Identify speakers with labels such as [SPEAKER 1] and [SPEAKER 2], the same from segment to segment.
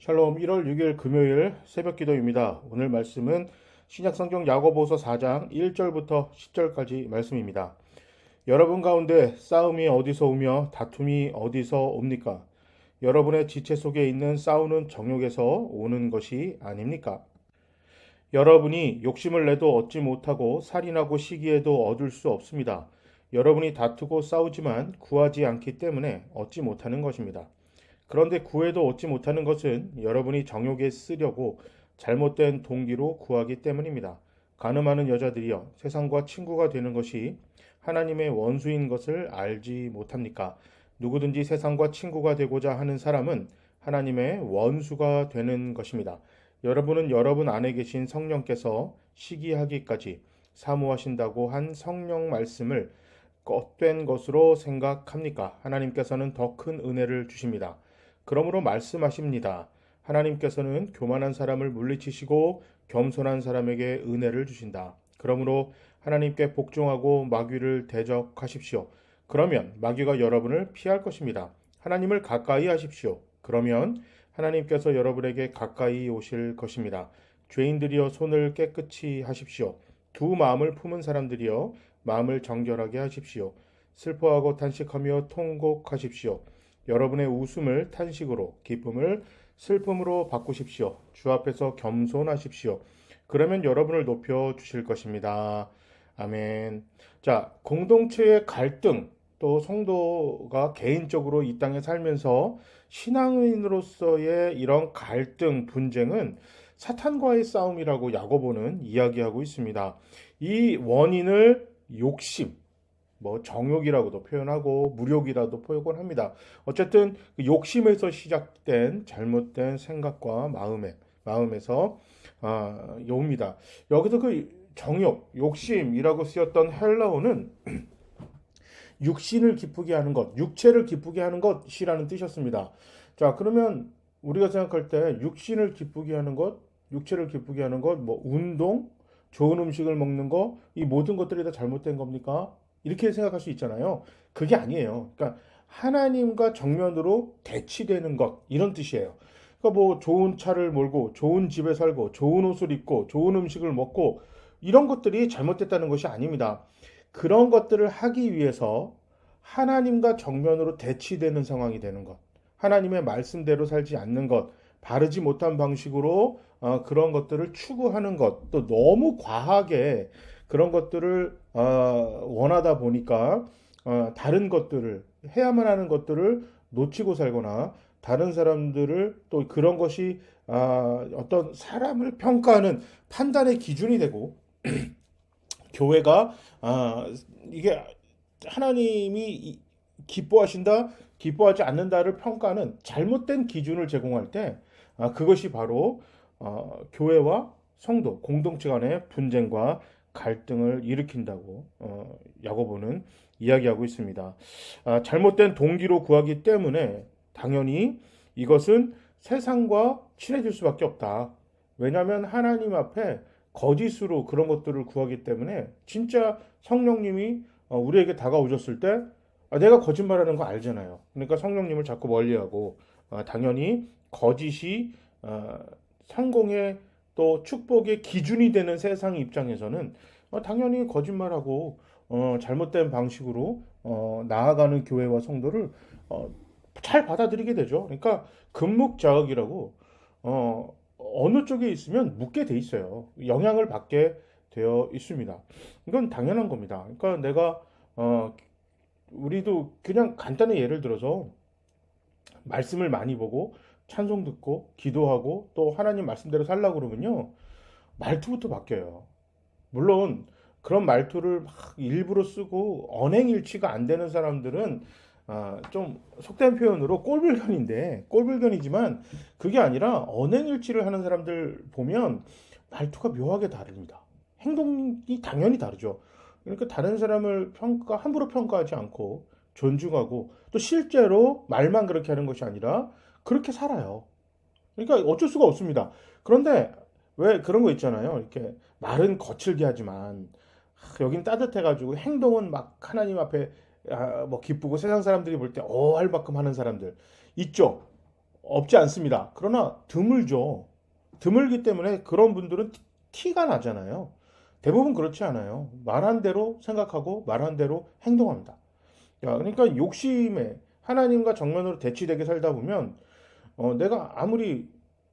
[SPEAKER 1] 샬롬 1월 6일 금요일 새벽 기도입니다. 오늘 말씀은 신약성경 야고보서 4장 1절부터 10절까지 말씀입니다. 여러분 가운데 싸움이 어디서 오며 다툼이 어디서 옵니까? 여러분의 지체 속에 있는 싸우는 정욕에서 오는 것이 아닙니까? 여러분이 욕심을 내도 얻지 못하고 살인하고 시기에도 얻을 수 없습니다. 여러분이 다투고 싸우지만 구하지 않기 때문에 얻지 못하는 것입니다. 그런데 구해도 얻지 못하는 것은 여러분이 정욕에 쓰려고 잘못된 동기로 구하기 때문입니다. 가늠하는 여자들이여 세상과 친구가 되는 것이 하나님의 원수인 것을 알지 못합니까? 누구든지 세상과 친구가 되고자 하는 사람은 하나님의 원수가 되는 것입니다. 여러분은 여러분 안에 계신 성령께서 시기하기까지 사모하신다고 한 성령 말씀을 겉된 것으로 생각합니까? 하나님께서는 더 큰 은혜를 주십니다. 그러므로 말씀하십니다. 하나님께서는 교만한 사람을 물리치시고 겸손한 사람에게 은혜를 주신다. 그러므로 하나님께 복종하고 마귀를 대적하십시오. 그러면 마귀가 여러분을 피할 것입니다. 하나님을 가까이 하십시오. 그러면 하나님께서 여러분에게 가까이 오실 것입니다. 죄인들이여 손을 깨끗이 하십시오. 두 마음을 품은 사람들이여 마음을 정결하게 하십시오. 슬퍼하고 탄식하며 통곡하십시오. 여러분의 웃음을 탄식으로, 기쁨을 슬픔으로 바꾸십시오. 주 앞에서 겸손하십시오. 그러면 여러분을 높여 주실 것입니다. 아멘. 자, 공동체의 갈등, 또 성도가 개인적으로 이 땅에 살면서 신앙인으로서의 이런 갈등, 분쟁은 사탄과의 싸움이라고 야고보는 이야기하고 있습니다. 이 원인을 욕심, 뭐 정욕이라고도 표현하고 무욕이라도 표현합니다. 어쨌든 그 욕심에서 시작된 잘못된 생각과 마음에 마음에서 아, 옵니다. 여기서 그 정욕, 욕심이라고 쓰였던 헬라어는 육신을 기쁘게 하는 것, 육체를 기쁘게 하는 것이라는 뜻이었습니다. 자, 그러면 우리가 생각할 때 육신을 기쁘게 하는 것, 육체를 기쁘게 하는 것, 뭐 운동, 좋은 음식을 먹는 거, 이 모든 것들이 다 잘못된 겁니까? 이렇게 생각할 수 있잖아요. 그게 아니에요. 그러니까 하나님과 정면으로 대치되는 것 이런 뜻이에요. 그러니까 뭐 좋은 차를 몰고 좋은 집에 살고 좋은 옷을 입고 좋은 음식을 먹고 이런 것들이 잘못됐다는 것이 아닙니다. 그런 것들을 하기 위해서 하나님과 정면으로 대치되는 상황이 되는 것. 하나님의 말씀대로 살지 않는 것. 바르지 못한 방식으로 어, 그런 것들을 추구하는 것. 또 너무 과하게 그런 것들을 어, 원하다 보니까 어, 다른 것들을 해야만 하는 것들을 놓치고 살거나 다른 사람들을 또 그런 것이 아, 어떤 사람을 평가하는 판단의 기준이 되고 교회가 아, 이게 하나님이 기뻐하신다, 기뻐하지 않는다를 평가하는 잘못된 기준을 제공할 때 아, 그것이 바로 어, 교회와 성도 공동체 간의 분쟁과 갈등을 일으킨다고 어, 야고보는 이야기하고 있습니다. 아, 잘못된 동기로 구하기 때문에 당연히 이것은 세상과 친해질 수밖에 없다. 왜냐하면 하나님 앞에 거짓으로 그런 것들을 구하기 때문에 진짜 성령님이 어, 우리에게 다가오셨을 때 아, 내가 거짓말하는 거 알잖아요. 그러니까 성령님을 자꾸 멀리하고 아, 당연히 거짓이 아, 성공의 또 축복의 기준이 되는 세상 입장에서는 어, 당연히 거짓말하고 어, 잘못된 방식으로 어, 나아가는 교회와 성도를 어, 잘 받아들이게 되죠. 그러니까 금묵자극이라고 어, 어느 쪽에 있으면 묻게 돼 있어요. 영향을 받게 되어 있습니다. 이건 당연한 겁니다. 그러니까 내가 어, 우리도 그냥 간단히 예를 들어서 말씀을 많이 보고 찬송 듣고 기도하고 또 하나님 말씀대로 살라고 그러면요. 말투부터 바뀌어요. 물론 그런 말투를 막 일부러 쓰고 언행일치가 안 되는 사람들은 아, 좀 속된 표현으로 꼴불견인데 꼴불견이지만 그게 아니라 언행일치를 하는 사람들 보면 말투가 묘하게 다릅니다. 행동이 당연히 다르죠. 그러니까 다른 사람을 평가 함부로 평가하지 않고 존중하고 또 실제로 말만 그렇게 하는 것이 아니라 그렇게 살아요. 그러니까 어쩔 수가 없습니다. 그런데 왜 그런 거 있잖아요. 이렇게 말은 거칠게 하지만 여긴 따뜻해가지고 행동은 막 하나님 앞에 아, 뭐 기쁘고 세상 사람들이 볼 때 어 할 만큼 하는 사람들 있죠. 없지 않습니다. 그러나 드물죠. 드물기 때문에 그런 분들은 티- 티가 나잖아요. 대부분 그렇지 않아요. 말한 대로 생각하고 말한 대로 행동합니다. 야, 그러니까 욕심에 하나님과 정면으로 대치되게 살다 보면 어, 내가 아무리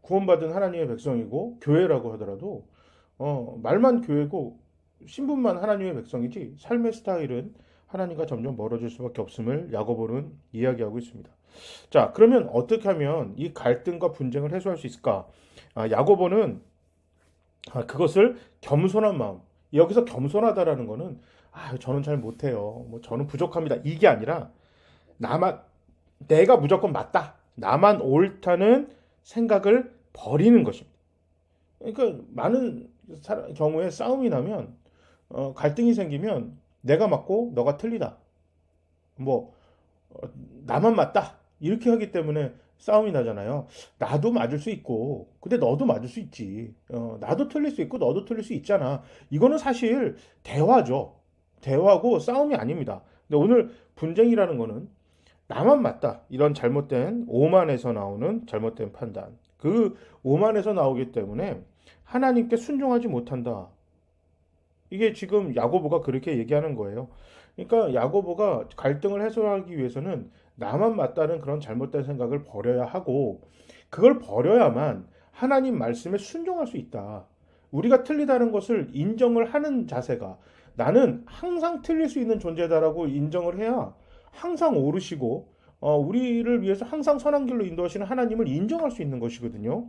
[SPEAKER 1] 구원받은 하나님의 백성이고 교회라고 하더라도 어, 말만 교회고 신분만 하나님의 백성이지 삶의 스타일은 하나님과 점점 멀어질 수밖에 없음을 야고보는 이야기하고 있습니다. 자, 그러면 어떻게 하면 이 갈등과 분쟁을 해소할 수 있을까? 아, 야고보는 아, 그것을 겸손한 마음. 여기서 겸손하다라는 거는 아, 저는 잘 못해요. 뭐 저는 부족합니다. 이게 아니라 나만 내가 무조건 맞다. 나만 옳다는 생각을 버리는 것입니다. 그러니까 많은 사- 경우에 싸움이 나면 어, 갈등이 생기면 내가 맞고 너가 틀리다. 뭐 어, 나만 맞다. 이렇게 하기 때문에 싸움이 나잖아요. 나도 맞을 수 있고, 근데 너도 맞을 수 있지. 어, 나도 틀릴 수 있고, 너도 틀릴 수 있잖아. 이거는 사실 대화죠. 대화고 싸움이 아닙니다. 근데 오늘 분쟁이라는 거는 나만 맞다. 이런 잘못된 오만에서 나오는 잘못된 판단. 그 오만에서 나오기 때문에 하나님께 순종하지 못한다. 이게 지금 야고보가 그렇게 얘기하는 거예요. 그러니까 야고보가 갈등을 해소하기 위해서는 나만 맞다는 그런 잘못된 생각을 버려야 하고 그걸 버려야만 하나님 말씀에 순종할 수 있다. 우리가 틀리다는 것을 인정을 하는 자세가 나는 항상 틀릴 수 있는 존재다라고 인정을 해야 항상 오르시고 어, 우리를 위해서 항상 선한 길로 인도하시는 하나님을 인정할 수 있는 것이거든요.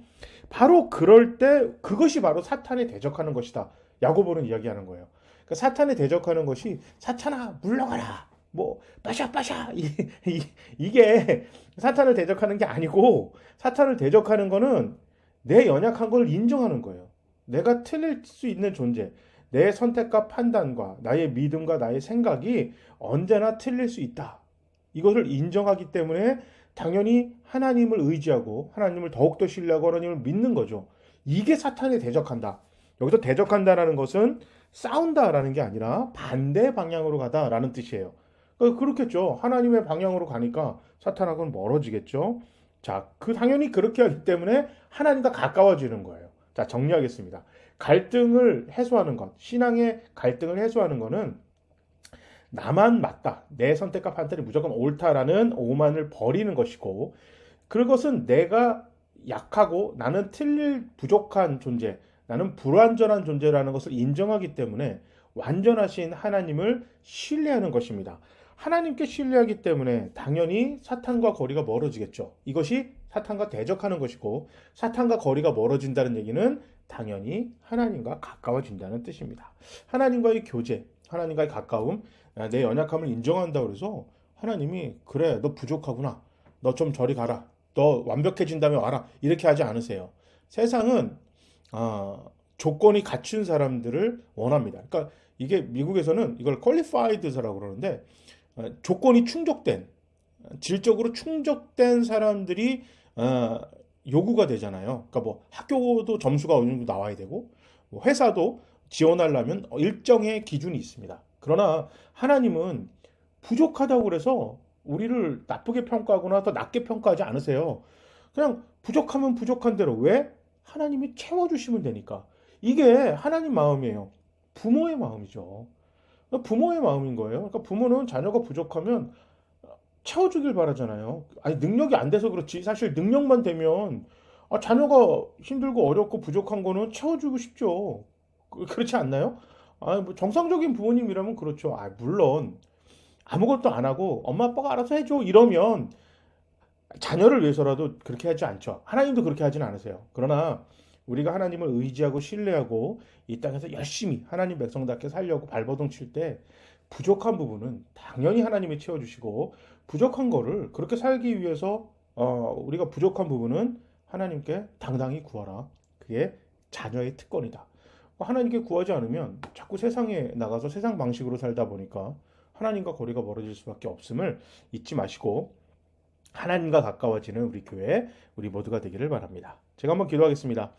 [SPEAKER 1] 바로 그럴 때 그것이 바로 사탄에 대적하는 것이다. 야고보는 이야기하는 거예요. 그러니까 사탄에 대적하는 것이 사탄아 물러가라. 뭐 빠샤빠샤 이, 이, 이게 사탄을 대적하는 게 아니고 사탄을 대적하는 거는 내 연약한 걸 인정하는 거예요. 내가 틀릴 수 있는 존재, 내 선택과 판단과 나의 믿음과 나의 생각이 언제나 틀릴 수 있다. 이것을 인정하기 때문에 당연히 하나님을 의지하고 하나님을 더욱더 신뢰하고 하나님을 믿는 거죠. 이게 사탄에 대적한다. 여기서 대적한다라는 것은 싸운다라는 게 아니라 반대 방향으로 가다라는 뜻이에요. 어, 그렇겠죠. 하나님의 방향으로 가니까 사탄하고는 멀어지겠죠. 자, 그 당연히 그렇게 하기 때문에 하나님과 가까워지는 거예요. 자, 정리하겠습니다. 갈등을 해소하는 것, 신앙의 갈등을 해소하는 것은 나만 맞다. 내 선택과 판단이 무조건 옳다라는 오만을 버리는 것이고, 그것은 내가 약하고 나는 틀릴 부족한 존재, 나는 불완전한 존재라는 것을 인정하기 때문에 완전하신 하나님을 신뢰하는 것입니다. 하나님께 신뢰하기 때문에 당연히 사탄과 거리가 멀어지겠죠. 이것이 사탄과 대적하는 것이고 사탄과 거리가 멀어진다는 얘기는 당연히 하나님과 가까워진다는 뜻입니다. 하나님과의 교제, 하나님과의 가까움, 아, 내 연약함을 인정한다 그래서 하나님이 그래 너 부족하구나. 너 좀 저리 가라. 너 완벽해진다면 와라. 이렇게 하지 않으세요. 세상은 아, 조건이 갖춘 사람들을 원합니다. 그러니까 이게 미국에서는 이걸 qualified라고 그러는데 어, 조건이 충족된 질적으로 충족된 사람들이 어, 요구가 되잖아요. 그러니까 뭐 학교도 점수가 어느 정도 나와야 되고 뭐 회사도 지원하려면 일정의 기준이 있습니다. 그러나 하나님은 부족하다고 그래서 우리를 나쁘게 평가하거나 더 낮게 평가하지 않으세요. 그냥 부족하면 부족한 대로 왜? 하나님이 채워주시면 되니까. 이게 하나님 마음이에요. 부모의 마음이죠. 부모의 마음인 거예요. 그러니까 부모는 자녀가 부족하면 채워주길 바라잖아요. 아니, 능력이 안 돼서 그렇지. 사실 능력만 되면 아, 자녀가 힘들고 어렵고 부족한 거는 채워주고 싶죠. 그- 그렇지 않나요? 아, 뭐 정상적인 부모님이라면 그렇죠. 아, 물론 아무것도 안 하고 엄마 아빠가 알아서 해줘 이러면 자녀를 위해서라도 그렇게 하지 않죠. 하나님도 그렇게 하진 않으세요. 그러나 우리가 하나님을 의지하고 신뢰하고 이 땅에서 열심히 하나님 백성답게 살려고 발버둥 칠 때 부족한 부분은 당연히 하나님이 채워주시고 부족한 거를 그렇게 살기 위해서 어, 우리가 부족한 부분은 하나님께 당당히 구하라. 그게 자녀의 특권이다. 하나님께 구하지 않으면 자꾸 세상에 나가서 세상 방식으로 살다 보니까 하나님과 거리가 멀어질 수밖에 없음을 잊지 마시고 하나님과 가까워지는 우리 교회 우리 모두가 되기를 바랍니다. 제가 한번 기도하겠습니다.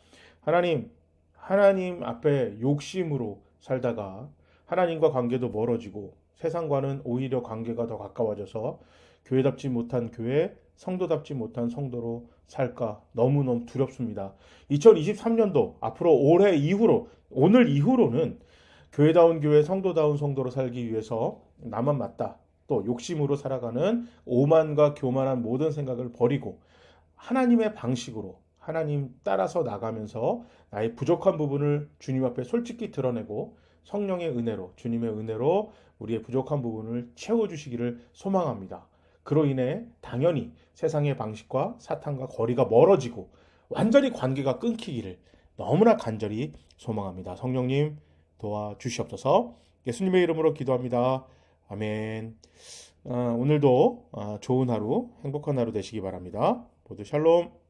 [SPEAKER 1] 하나님, 하나님 앞에 욕심으로 살다가 하나님과 관계도 멀어지고 세상과는 오히려 관계가 더 가까워져서 교회답지 못한 교회, 성도답지 못한 성도로 살까 너무너무 두렵습니다. 2023년도 앞으로 올해 이후로 오늘 이후로는 교회다운 교회 성도다운 성도로 살기 위해서 나만 맞다 또 욕심으로 살아가는 오만과 교만한 모든 생각을 버리고 하나님의 방식으로 하나님 따라서 나가면서 나의 부족한 부분을 주님 앞에 솔직히 드러내고 성령의 은혜로 주님의 은혜로 우리의 부족한 부분을 채워 주시기를 소망합니다. 그로 인해 당연히 세상의 방식과 사탄과 거리가 멀어지고 완전히 관계가 끊기기를 너무나 간절히 소망합니다. 성령님 도와주시옵소서 예수님의 이름으로 기도합니다. 아멘. 아, 오늘도 아, 좋은 하루, 행복한 하루 되시기 바랍니다. 모두 샬롬.